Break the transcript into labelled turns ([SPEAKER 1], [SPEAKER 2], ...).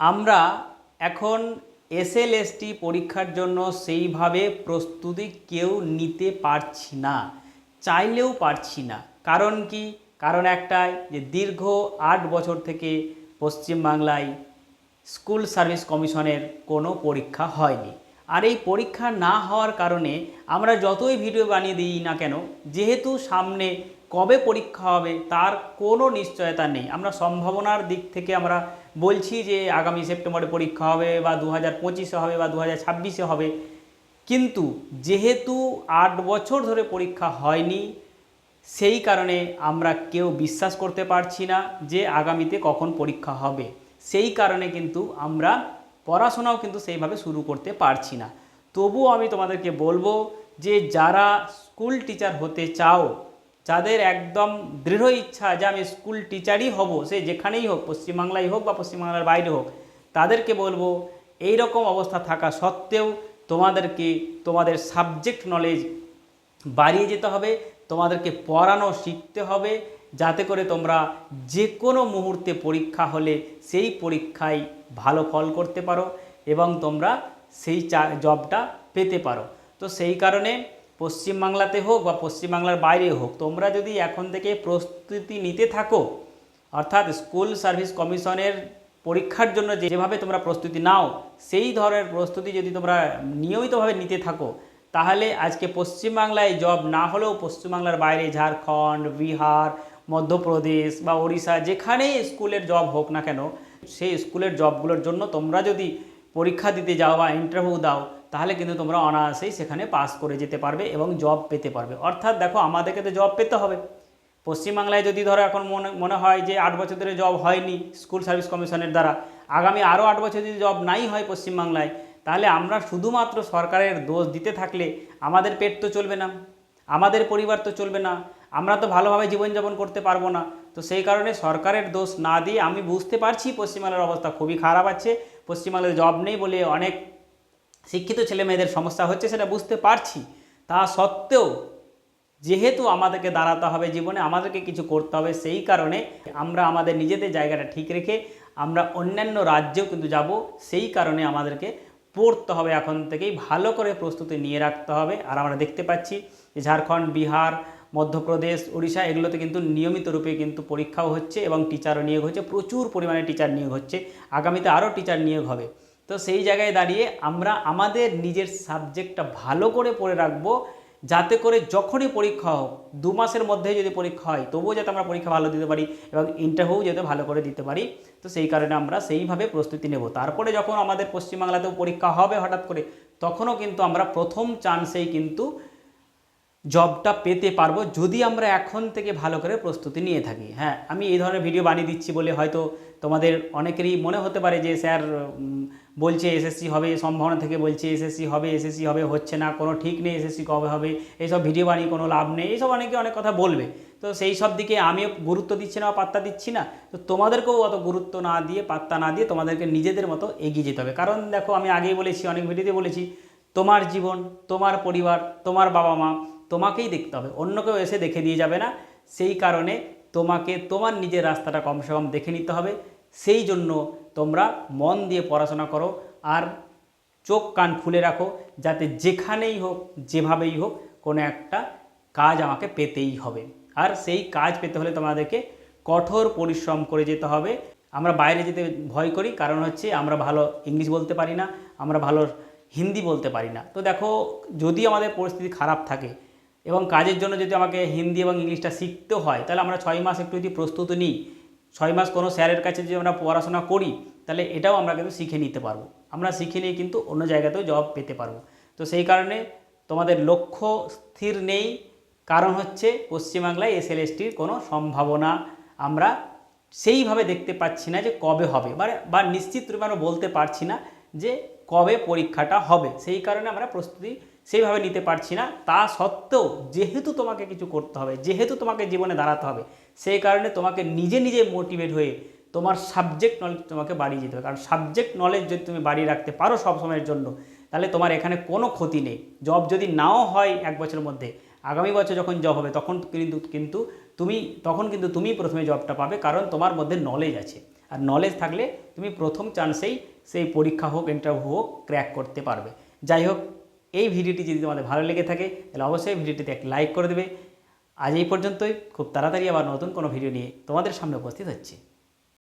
[SPEAKER 1] আমরা এখন এসএলএসটি পরীক্ষার জন্য সেইভাবে প্রস্তুতি কেউ নিতে পারছি না, চাইলেও পারছি না। কারণ কি? কারণ একটাই যে দীর্ঘ আট বছর থেকে পশ্চিমবাংলায় স্কুল সার্ভিস কমিশনের কোনো পরীক্ষা হয়নি। আর এই পরীক্ষা না হওয়ার কারণে আমরা যতই ভিডিও বানিয়ে দিই না কেন, যেহেতু সামনে কবে পরীক্ষা হবে তার কোনো নিশ্চয়তা নেই। আমরা সম্ভাবনার দিক থেকে আমরা বলছি যে আগামী সেপ্টেম্বরে পরীক্ষা হবে বা দু হাজার পঁচিশে হবে বা দু হাজার ছাব্বিশে হবে। কিন্তু যেহেতু আট বছর ধরে পরীক্ষা হয়নি, সেই কারণে আমরা কেউ বিশ্বাস করতে পারছি না যে আগামীতে কখন পরীক্ষা হবে। সেই কারণে কিন্তু আমরা পড়াশোনাও কিন্তু সেইভাবে শুরু করতে পারছি না। তবুও আমি তোমাদেরকে বলব যে যারা স্কুল টিচার হতে চাও যাদের একদম দৃঢ় ইচ্ছা যে আমি স্কুল টিচারই হব, সে যেখানেই হোক, পশ্চিমবাংলায় হোক বা পশ্চিমবাংলার বাইরে হোক, তাদেরকে বলব এই রকম অবস্থা থাকা সত্ত্বেও তোমাদেরকে, তোমাদের সাবজেক্ট নলেজ বাড়িয়ে যেতে হবে, তোমাদেরকে পড়ানো শিখতে হবে, যাতে করে তোমরা যে কোনো মুহূর্তে পরীক্ষা হলে সেই পরীক্ষায় ভালো ফল করতে পারো এবং তোমরা সেই চা জবটা পেতে পারো। তো সেই কারণে পশ্চিমবাংলাতে হোক বা পশ্চিমবাংলার বাইরে হোক, তোমরা যদি এখন থেকে প্রস্তুতি নিতে থাকো, অর্থাৎ স্কুল সার্ভিস কমিশনের পরীক্ষার জন্য যেভাবে তোমরা প্রস্তুতি নাও, সেই ধরনের প্রস্তুতি যদি তোমরা নিয়মিতভাবে নিতে থাকো, তাহলে আজকে পশ্চিমবাংলায় জব না হলেও পশ্চিমবাংলার বাইরে ঝাড়খণ্ড, বিহার, মধ্যপ্রদেশ বা ওড়িশা যেখানেই স্কুলের জব হোক না কেন, সেই স্কুলের জবগুলোর জন্য তোমরা যদি পরীক্ষা দিতে যাও বা ইন্টারভিউ দাও, তাহলে কিন্তু তোমরা অনায়াসেই সেখানে পাস করে যেতে পারবে এবং জব পেতে পারবে। অর্থাৎ দেখো, আমাদেরকে তো জব পেতে হবে। পশ্চিমবাংলায় যদি ধরো এখন মনে মনে হয় যে আট বছর ধরে জব হয়নি স্কুল সার্ভিস কমিশনের দ্বারা, আগামী আরও আট বছর যদি জব নাই হয় পশ্চিমবাংলায়, তাহলে আমরা শুধুমাত্র সরকারের দোষ দিতে থাকলে আমাদের পেট তো চলবে না, আমাদের পরিবার তো চলবে না, আমরা তো ভালোভাবে জীবনযাপন করতে পারব না। তো সেই কারণে সরকারের দোষ না দিয়ে আমি বুঝতে পারছি পশ্চিমবাংলার অবস্থা। খুবই খারাপ আছে। পশ্চিমবাংলায় জব নেই বলে অনেক শিক্ষিত ছেলে মেয়েদের সমস্যা হচ্ছে, সেটা বুঝতে পারছি। তা সত্ত্বেও যেহেতু আমাদেরকে দাঁড়াতে হবে জীবনে, আমাদেরকে কিছু করতে হবে, সেই কারণে আমরা আমাদের নিজেদের জায়গাটা ঠিক রেখে আমরা অন্যান্য রাজ্যেও কিন্তু যাব, সেই কারণে আমাদেরকে পড়তে হবে এখন থেকেই, ভালো করে প্রস্তুতি নিয়ে রাখতে হবে। আর আমরা দেখতে পাচ্ছি যে ঝাড়খণ্ড, বিহার, মধ্যপ্রদেশ, উড়িষ্যা, এগুলোতে কিন্তু নিয়মিত রূপে কিন্তু পরীক্ষাও হচ্ছে এবং টিচারও নিয়োগ হচ্ছে, প্রচুর পরিমাণে টিচার নিয়োগ হচ্ছে। আগামীতে আরও টিচার নিয়োগ হবে। তো সেই জায়গায় দাঁড়িয়ে আমরা আমাদের নিজের সাবজেক্টটা ভালো করে পড়ে রাখব যাতে করে যখনই পরীক্ষা হোক, দু মাসের মধ্যে যদি পরীক্ষা হয়, তবুও যাতে আমরা পরীক্ষা ভালো দিতে পারি এবং ইন্টারভিউ যাতে ভালো করে দিতে পারি। তো সেই কারণে আমরা সেইভাবে প্রস্তুতি নেব। তারপরে যখন আমাদের পশ্চিমবাংলাতেও পরীক্ষা হবে হঠাৎ করে, তখনও কিন্তু আমরা প্রথম চান্সেই কিন্তু জবটা পেতে পারব যদি আমরা এখন থেকে ভালো করে প্রস্তুতি নিয়ে থাকি। হ্যাঁ আমি এই ধরনের ভিডিও বানিয়ে দিচ্ছি বলে হয়তো তোমাদের অনেকেরই মনে হতে পারে যে, স্যার বলছে এসএসসি হবে, সম্ভাবনা থেকে বলছে এসএসসি হবে এসএসসি হবে, হচ্ছে না, কোনো ঠিক নেই এসএসসি কবে হবে, এইসব ভিডিও বানিয়ে কোনো লাভ নেই, এইসব অনেকে অনেক কথা বলবে। তো সেই সব দিকে আমিও গুরুত্ব দিচ্ছি না বা পাত্তা দিচ্ছি না, তো তোমাদেরকেও অত গুরুত্ব না দিয়ে, পাত্তা না দিয়ে তোমাদেরকে নিজেদের মতো এগিয়ে যেতে হবে। কারণ দেখো, আমি আগেই বলেছি, অনেক ভিডিওতে বলেছি, তোমার জীবন, তোমার পরিবার, তোমার বাবা মা তোমাকেই দেখতে হবে, অন্য কেউ এসে দেখে দিয়ে যাবে না। সেই কারণে তোমাকে, তোমার নিজের রাস্তাটা কমসে কম দেখে নিতে হবে। সেই জন্য তোমরা মন দিয়ে পড়াশোনা করো আর চোখ কান খুলে রাখো, যাতে যেখানেই হোক, যেভাবেই হোক, কোনো একটা কাজ আমাকে পেতেই হবে। আর সেই কাজ পেতে হলে তোমাদেরকে কঠোর পরিশ্রম করে যেতে হবে। আমরা বাইরে যেতে ভয় করি, কারণ হচ্ছে আমরা ভালো ইংলিশ বলতে পারি না, আমরা ভালো হিন্দি বলতে পারি না। তো দেখো, যদি আমাদের পরিস্থিতি খারাপ থাকে এবং কাজের জন্য যদি আমাকে হিন্দি এবং ইংলিশটা শিখতে হয়, তাহলে আমরা ছয় মাস একটু যদি প্রস্তুত নিই ছয় মাস কোনো স্যারের কাছে যদি আমরা পড়াশোনা করি, তাহলে এটাও আমরা কিন্তু শিখে নিতে পারব। আমরা শিখে নিয়ে কিন্তু অন্য জায়গাতেও জব পেতে পারব। তো সেই কারণে তোমাদের লক্ষ্য স্থির নেই, কারণ হচ্ছে পশ্চিমবাংলায় এসএলএসটির কোনো সম্ভাবনা আমরা সেইভাবে দেখতে পাচ্ছি না যে কবে হবে। মানে বা নিশ্চিত রূপে আমরা বলতে পারছি না যে কবে পরীক্ষাটা হবে। সেই কারণে আমরা প্রস্তুতি সেইভাবে নিতে পারছি না। তা সত্ত্বেও যেহেতু তোমাকে কিছু করতে হবে, যেহেতু তোমাকে জীবনে দাঁড়াতে হবে সেই কারণে তোমাকে নিজে নিজে মোটিভেট হয়ে তোমার সাবজেক্ট নলেজ তোমাকে বাড়িয়ে যেতে হবে। কারণ সাবজেক্ট নলেজ যদি তুমি বাড়িয়ে রাখতে পারো সব সময়ের জন্য, তাহলে তোমার এখানে কোনো ক্ষতি নেই। জব যদি নাও হয় এক বছরের মধ্যে, আগামী বছর যখন জব হবে, তখন কিন্তু কিন্তু তুমি, তখন কিন্তু তুমি প্রথমে জবটা পাবে কারণ তোমার মধ্যে নলেজ আছে। আর নলেজ থাকলে তুমি প্রথম চান্সেই সেই পরীক্ষা হোক ইন্টারভিউ হোক ক্র্যাক করতে পারবে। যাই হোক, এই ভিডিওটি যদি তোমাদের ভালো লেগে থাকে, তাহলে অবশ্যই ভিডিওটিতে এক লাইক করে দেবে। আজ এই পর্যন্তই। খুব তাড়াতাড়ি আবার নতুন কোনো ভিডিও নিয়ে তোমাদের সামনে উপস্থিত হচ্ছে।